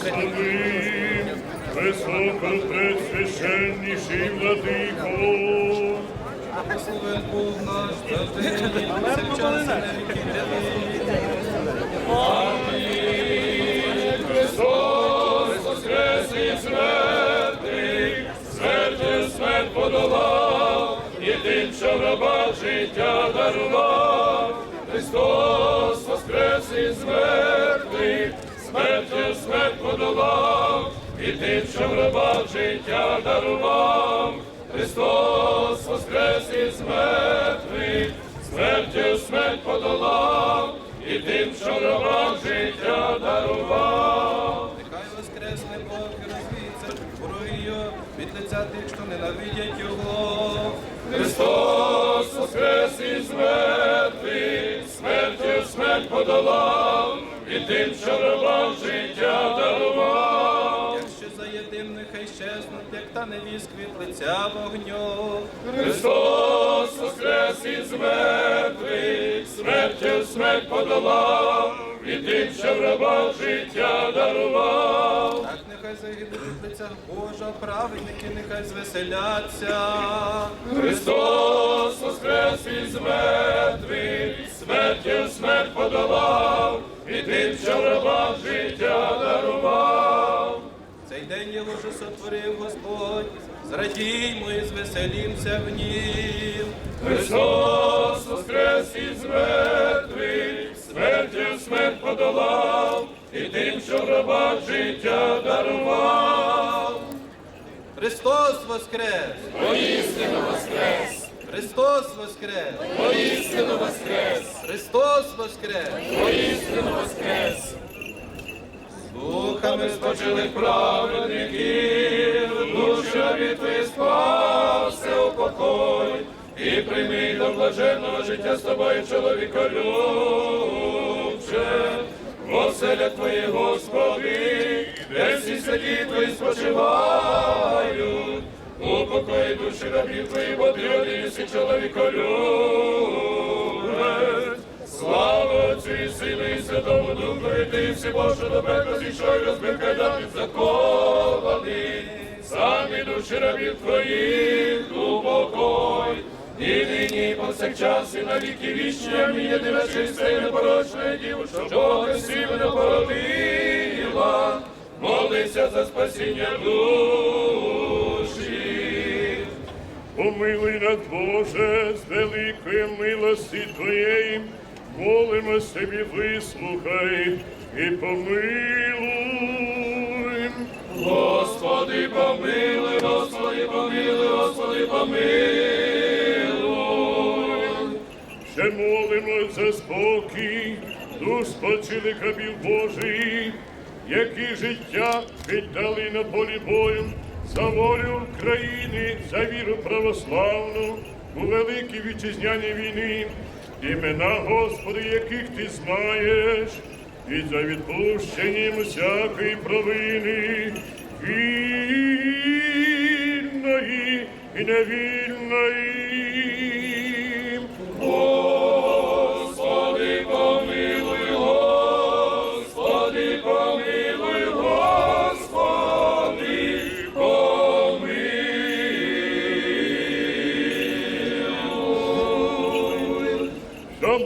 Благослови, високопредсвященніший владико, Благословен Бог наш, завжди і віки Христос воскрес із мертвих, смертю смерть подолав, і тим, що в життя дарував. Христос воскрес із мертвих, смертю смерть подолав, і тим, що в рабах життя дарував. Христос воскрес із мертвих, смертю смерть подолав, і тим, що в рабах життя дарував. Нехай воскресне Бог і розвіється від лиця тих, що ненавидять його. Христос воскрес із мертвих, смертю смерть подолав, і тим, що в життя дарував. Якщо за єдин нехай щезнуть, як та невіст від лиця вогню. Христос воскрес із мертвих, смертю смерть подолав, і тим, що в життя дарував. Так нехай загинуть лиця Божа, праведники нехай звеселяться. Христос воскрес із мертвих, смертю смерть подолав, і тим, що в рабах життя дарував. Цей день його що сотворив Господь, зрадіймо і звеселімся в нім. Христос воскрес із мертвих, смертю смерть подолав, і тим, що в рабах життя дарував. Христос воскрес! Воістину воскрес! Христос воскрес! Воістину воскрес! Христос воскрес! Воістину воскрес! Духами Спочили праведників, душа від твої спався у покой, і прийми до блаженного життя з тобою, чоловіка любче, оселя твої, Господи, де всі святі твої спочивають, у покої душі рабів твої, бо ти один єси чоловіка любець. Слава Отцю і Сину і Святому Духу, і ти всі Боже до пекла зійшов і розбив закований. Самі душі рабів твоїх упокой. І нині, і повсякчас, і на віки вічні, амінь, єдина чиста і непорочна діву, що Бога не породила. Молися за спасіння душі. Помилуй нас, Боже, з великої милості Твоєї, молимо собі, вислухай і помилуй. Господи, помилуй, Господи, помилуй, Господи, помилуй. Ще молимо за спокій, душ спочили рабів Божих, які життя віддали на полі бою, за волю України, за віру православну у великій вітчизняній війни, імена Господи, яких ти знаєш, і за відпущенням всякої провини, вільної і невільної.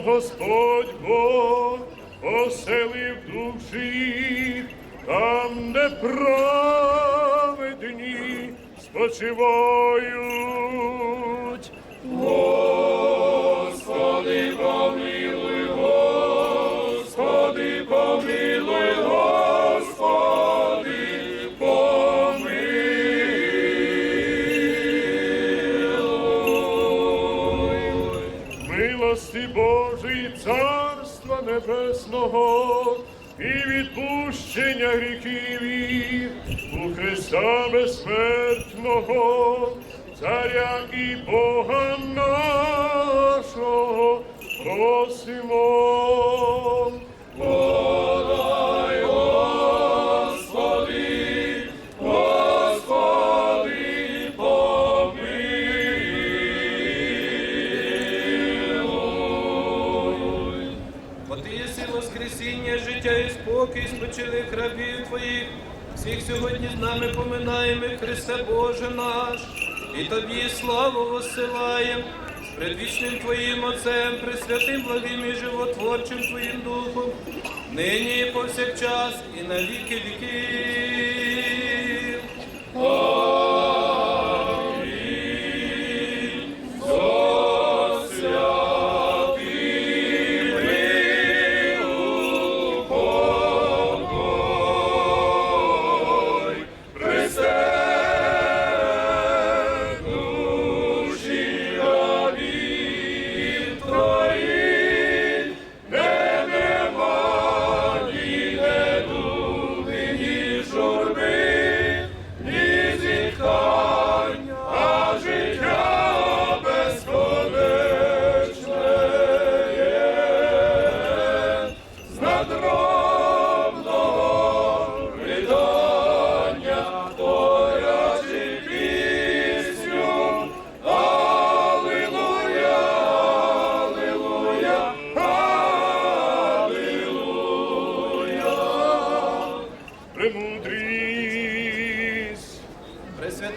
Господь Бог оселив душі, там, де праведні спочивають. Небесного і відпущення гріхів у Христа безсмертного, Царя і Бога нашого просимо. Спокій, спочивання вчили рабів Твоїх, всіх сьогодні з нами поминаємо, Христе Боже наш, і Тобі славу посилаєм, з предвічним Твоїм Отцем, Пресвятим, благим і животворчим Твоїм Духом, нині і повсякчас, і на віки віків.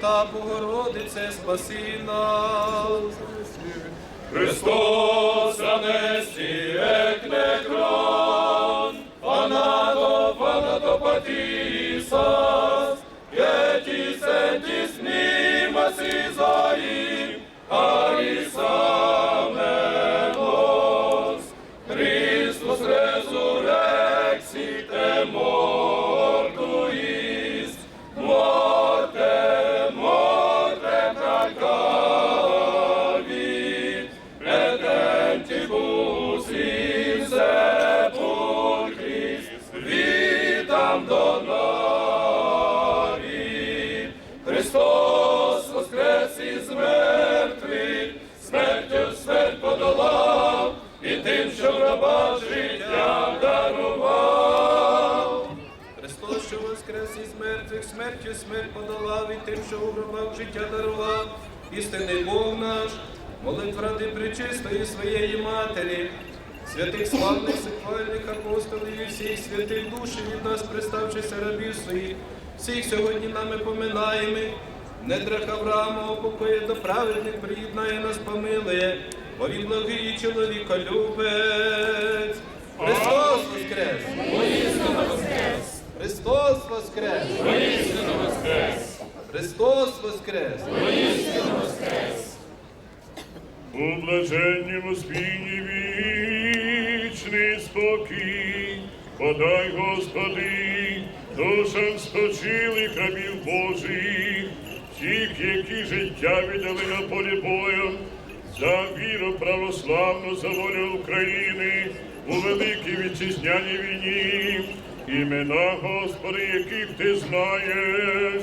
Пресвята Богородице, спаси нас. Христос анесті екнекрон, фанато, фанато патісас, Христос воскрес із мертвих, смертю смерть подолав, і тим, що в раба життя дарував. Христос, що воскрес із мертвих, смертю смерть подолав, і тим, що у гробах життя дарував, істинний Бог наш, молитв ради пречистої своєї Матері, святих славних сихвальних апостолів і всіх святих душі від нас, приставшися рабів своїх, всіх сьогодні нами поминаємо. Недрах Авраама покоє до праведних приєднає нас, помилує, бо він благий чоловіка любець. Христос воскрес! Христос воскрес! Воістину воскрес! Христос воскрес! Воскрес! У блаженнім спінні вічний спокій, подай, Господи, душам спочилих рабів Божих, тих, які життя віддали на полі бою, за віру православну, за волю України у великій вітчизняній війні, імена Господи, яких ти знаєш,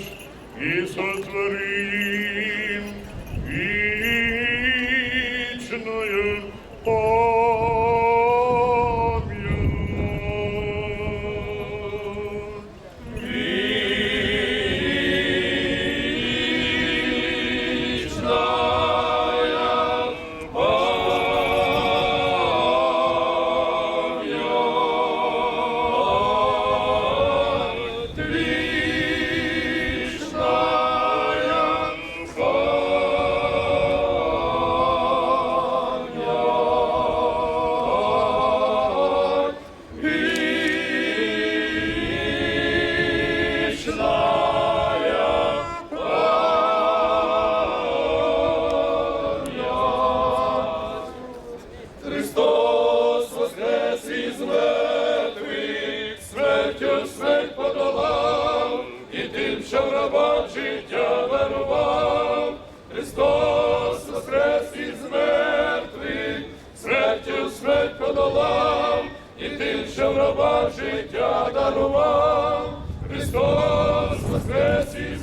воскрес із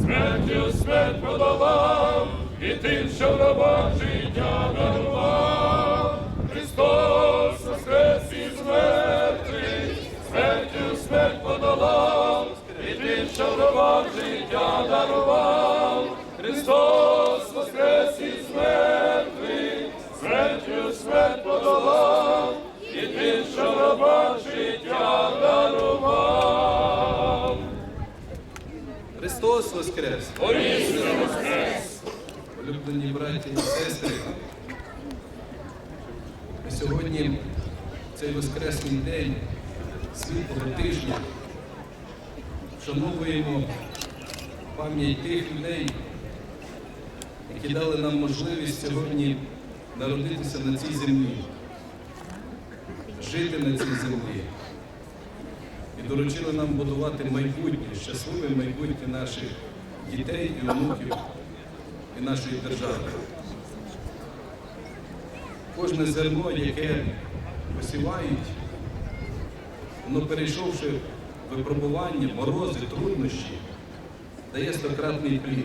смертю смерть подолав, і тим, що в рабах життя дарував. Христос воскрес із мертвих, смертю смерть подолав, і тим, що в гробах життя дарував. Христос воскрес із мертвих, смертю смерть подолав, Воскрес! Воскрес! Улюблені браті і сестри, сьогодні цей воскресний день світлого тижня вшановуємо пам'ять тих людей, які дали нам можливість сьогодні народитися на цій землі, жити на цій землі і доручили нам будувати майбутнє, щасливе майбутнє наших дітей і онуків і нашої держави. Кожне зерно, яке посівають, воно перейшовши випробування, морози, труднощі, дає стократний плід.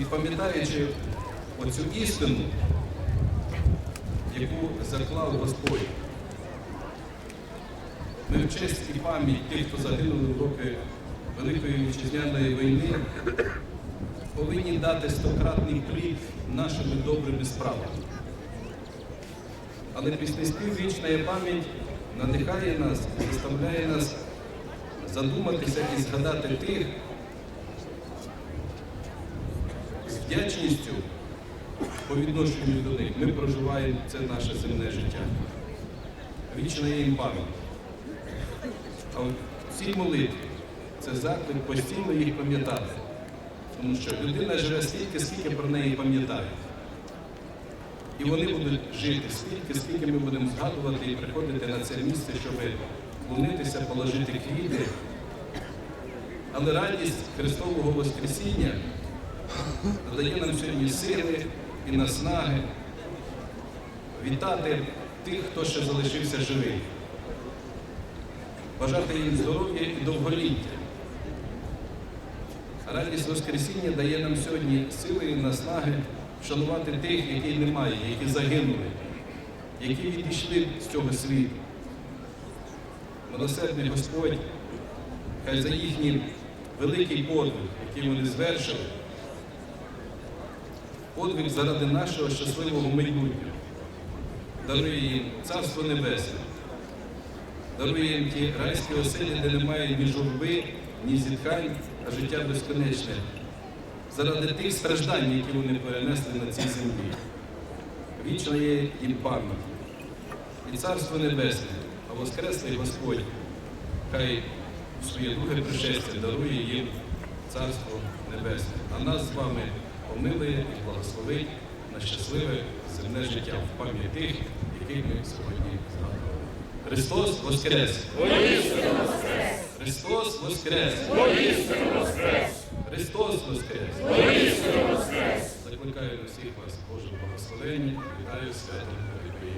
І пам'ятаючи оцю істину, яку заклав Господь, ми в честь і пам'ять тих, хто загинули в роки Великої Вітчизняної війни, повинні дати стократний плід нашими добрими справами. Але піснеспів вічна пам'ять надихає нас, заставляє нас задуматися і згадати тих з вдячністю по відношенню до них. Ми проживаємо це наше земне життя. Вічна їм пам'ять. А от ці молитви це заклик постійно їх пам'ятати. Тому що людина живе стільки, скільки про неї пам'ятає. І вони будуть жити стільки, скільки ми будемо згадувати і приходити на це місце, щоб вклонитися, положити квіти. Але радість Христового Воскресіння додає нам сьогодні сили і наснаги вітати тих, хто ще залишився живий бажати їм здоров'я і довголіття. Радість Воскресіння дає нам сьогодні сили і наснаги вшанувати тих, яких немає, які загинули, які відійшли з цього світу. Милосердний Господь, хай за їхній великий подвиг, який вони звершили, подвиг заради нашого щасливого майбутнього, дарує їм Царство Небесне дарує ті райські оселі, де немає ні журби, ні зітхань, а життя безконечне. Заради тих страждань, які вони перенесли на цій землі. Вічна є їм пам'ять. І Царство Небесне, а Воскреслий Господь, хай у своє друге пришестя дарує їм Царство Небесне. А нас з вами помилує і благословить на щасливе земне життя в пам'ять тих, яких ми сьогодні згадуємо. Христос Воскрес! Воістину воскрес! Христос Воскрес! Воістину воскрес! Христос Воскрес! Воістину воскрес! Закликаю на всіх вас Боже благословення, вітаю святом Великої.